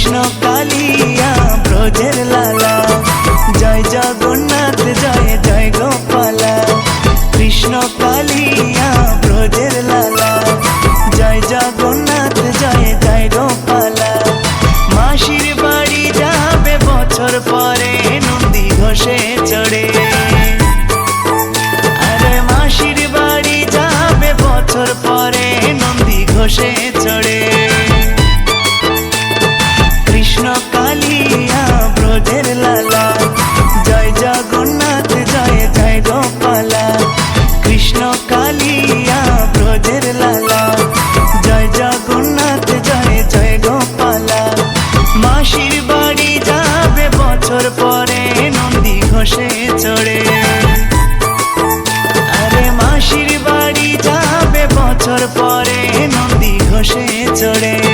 কৃষ্ণ কালিয়া ব্রজের লালা। মাসির বাড়ি যাবে বছর পরে নন্দী ঘষে চড়ে। আরে মাসির বাড়ি যাবে বছর পরে নন্দী ঘষে চড়ে।